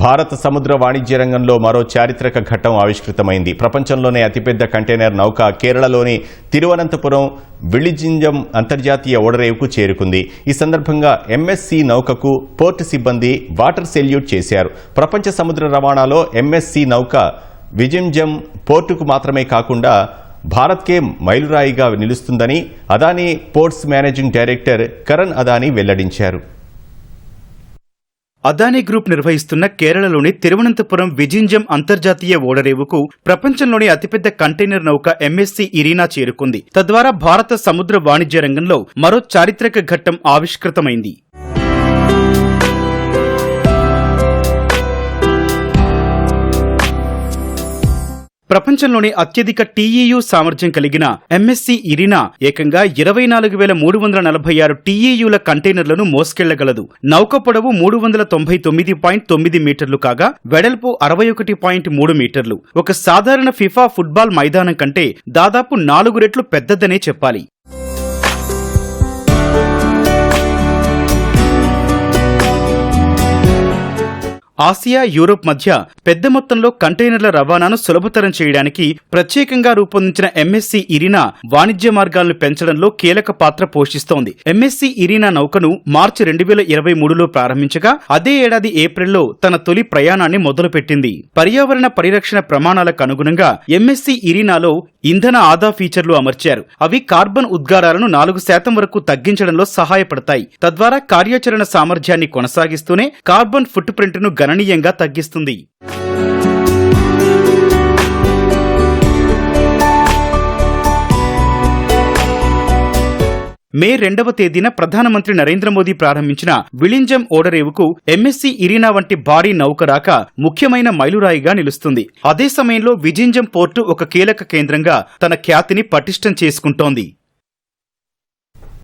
భారత సముద్ర వాణిజ్య రంగంలో మరో చారిత్రక ఘట్టం ఆవిష్కృతమైంది. ప్రపంచంలోనే అతిపెద్ద కంటైనర్ నౌక కేరళలోని తిరువనంతపురం విళిజింజం అంతర్జాతీయ ఓడరేవుకు చేరుకుంది. ఈ సందర్భంగా ఎంఎస్సి నౌకకు పోర్టు సిబ్బంది వాటర్ సెల్యూట్ చేశారు. ప్రపంచ సముద్ర రవాణాలో ఎంఎస్సి నౌక విజింజం పోర్టుకు మాత్రమే కాకుండా భారత్కే మైలురాయిగా నిలుస్తుందని Adani ports managing director Karan Adani వెల్లడించారు. అదానీ గ్రూప్ నిర్వహిస్తున్న కేరళలోని తిరువనంతపురం విజింజం అంతర్జాతీయ ఓడరేవుకు ప్రపంచంలోని అతిపెద్ద కంటైనర్ నౌక ఎంఎస్సి ఇరీనా చేరుకుంది. తద్వారా భారత సముద్ర వాణిజ్య రంగంలో మరో చారిత్రక ఘట్టం ఆవిష్కృతమైంది. ప్రపంచంలోనే అత్యధిక టీఈయు సామర్థ్యం కలిగిన ఎంఎస్సి ఇరినా ఏకంగా ఇరవై నాలుగు వేల మూడు వందల నలభై ఆరు టీఈయుల కంటైనర్లను మోసుకెళ్ళగలదు. నౌక పొడవు మూడు వందల తొంభై తొమ్మిది పాయింట్ తొమ్మిది మీటర్లు కాగా వెడల్పు అరవై ఒకటి పాయింట్ మూడు మీటర్లు. ఒక సాధారణ ఫిఫా ఫుట్బాల్ మైదానం కంటే దాదాపు నాలుగు రెట్లు పెద్దదనే చెప్పాలి. ఆసియా యూరోప్ మధ్య పెద్ద మొత్తంలో కంటైనర్ల రవాణాను సులభతరం చేయడానికి ప్రత్యేకంగా రూపొందించిన ఎంఎస్సి ఇరినా వాణిజ్య మార్గాలను పెంచడంలో కీలక పాత్ర పోషిస్తోంది. ఎంఎస్సి ఇరినా నౌకను మార్చి రెండు వేల ఇరవై మూడులో ప్రారంభించగా అదే ఏడాది ఏప్రిల్లో తన తొలి ప్రయాణాన్ని మొదలుపెట్టింది. పర్యావరణ పరిరక్షణ ప్రమాణాలకు అనుగుణంగా ఎంఎస్సి ఇరినాలో ఇంధన ఆదా ఫీచర్లు అమర్చారు. అవి కార్బన్ ఉద్గారాలను నాలుగు శాతం వరకు తగ్గించడంలో సహాయపడతాయి. తద్వారా కార్యాచరణ సామర్థ్యాన్ని కొనసాగిస్తూనే కార్బన్ ఫుట్ ప్రింట్ను గణనీయంగా తగ్గిస్తుంది. మే రెండవ తేదీన ప్రధానమంత్రి నరేంద్ర మోదీ ప్రారంభించిన విళింజం ఓడరేవుకు ఎంఎస్సీ ఇరీనా వంటి భారీ నౌక రాక ముఖ్యమైన మైలురాయిగా నిలుస్తుంది. అదే సమయంలో విజింజం పోర్టు ఒక కీలక కేంద్రంగా తన ఖ్యాతిని పటిష్టం చేసుకుంటోంది.